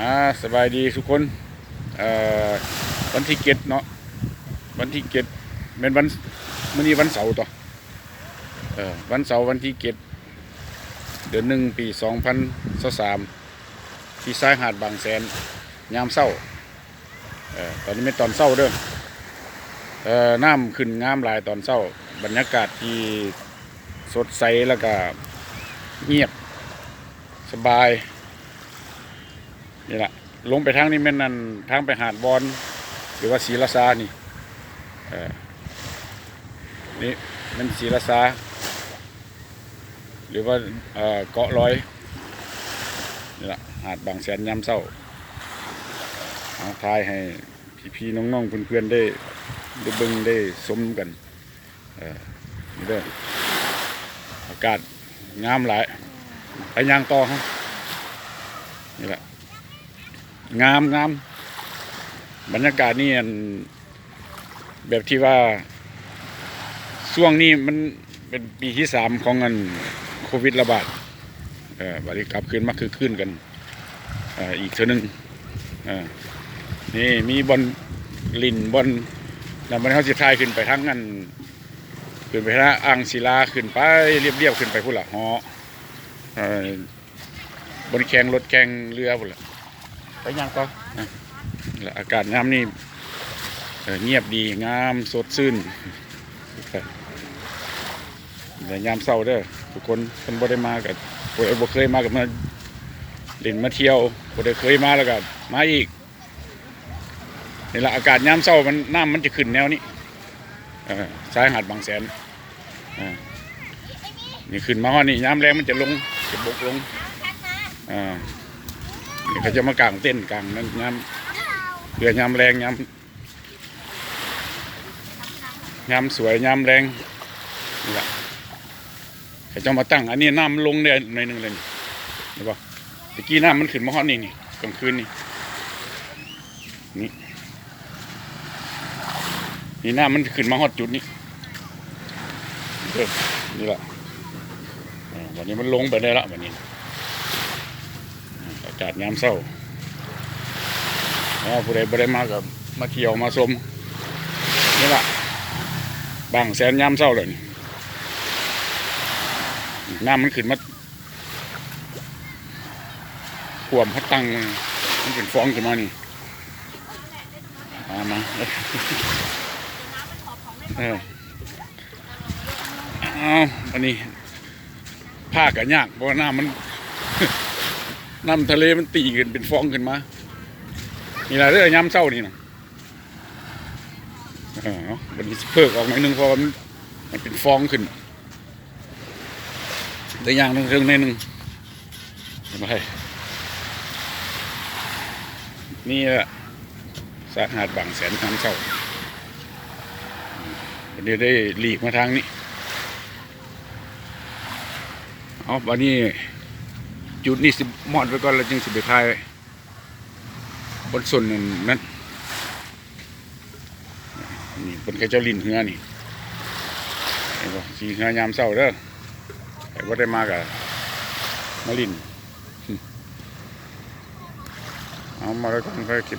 อ่าสบายดีทุกคนเอ่อวันที่เก็ดเนาะวันที่เก็ดเป็นวันมื้อนี้วันเสาร์ต่อเออวันเสาร์วันที่เก็ดเดือนหนึ่งปีสองพันสามที่ชายหาดบางแสนยามเศร้าเออตอนนี้เป็นตอนเศร้าเด้อเออน้ำขึ้นงามหลายตอนเศร้า บรรยากาศที่สดใสแล้วก็เงียบสบาย นี่แหละลงไปทางนี้แม่นนั่นทางไปหาดบอลหรือว่าศรีราชานี่เออนี่มันศรีราชาหรือว่าเกาะลอยนี่แหละหาดบางแสนยามเศร้าเอาทายให้พี่ๆน้องๆเพื่อนๆได้ได้บิ่งได้สมกันเออนี่เด้ออากาศงามหลายไปย่างต่อฮะนี่แหละ งามงามบรรยากาศนี่แบบที่ว่าช่วงนี้มันเป็นปีที่สามของอันโควิดระบาดเออบริกลับขึ้นมาคือขึ้นกันอ,อีกเท่านึงนี่มีบอลลินบอลแล้วมันเขาจะทายขึ้นไปทั้งนั้นขึ้นไปทางอ่างศิลาขึ้นไปเรียบๆขึ้นไปพุ่นละหอเอ่อบนแข่งรถแข่งเรือพุ่นละ ไปยังก็อะแล้วอากาศงามนี่เเงียบดีงามสดชื่นแต่ยามเศร้าเด้อทุกคนคนบ่ได้มากับบ่ได้บ่เคยมากับมาเล่นมาเที่ยวบ่ได้เคยมาแล้วก็มาอีกนี่แหละอากาศยามเศร้ามันน้ำมันจะขึ้นแนวนี้ชายหาดบางแสนนี่ขึ้นมาฮอนี่ยามแรงมันจะลงจะบกลงอ่า นี่เขาจะมากางเต้นกางนั้นย้ำเพื่อย้ำแรงย้ำย้ำสวยย้ำแรงนี่แหละเขาจะมาตั้ง อันนี้น้ำมันลงได้หน่อยนึงเลยนี่เห็นปะตะกี้น้ำมันขึ้นมาฮอดนี่นี่กลางคืนนี่นี่นี่น้ำมันขึ้นมาฮอดจุดนี้เด้อนี่แหละอ่าวันนี้มันลงไปได้ละวันนี้ กาศยามเศร้าถ้าผู้ใดบ่ได้มากับมาเที่ยวมาชมนี่ละบางแสนยามเศร้าเลยนี่น้ำมันขึ้นมาขวมพัดตังมันเป็นฟองขึ้นมานี่มามาเออเอาอันนี้ผ้ากันยากเพราะว่าน้ำมัน น้ำทะเลมันตีขึ้นเป็นฟองขึ้นมา นี่แหละเรื่องย้ำเศร้านี่นะเออเอวันนี้เพิกออกหน่อยหนึงเพราะว่ามันมันเป็นฟองขึ้นแต่อย่างนึงเรื่องในหนึ่งเห็นไหมนี่แหละสาหาดบางแสนน้ำเศร้าวันนี้ได้หลีกมาทางนี้ เอาวันนี้ จุดนี้สิมอดไว้ก่อนแล้วจึงสิไปลายบนส่วนนั้นนั่นนี่บนกระเจ้าลินเหือนี่เห็นบ่สีเหือยามเศร้าเด้อแต่ว่าได้มากะมาลินเอามาแล้วก็ค่อยกิน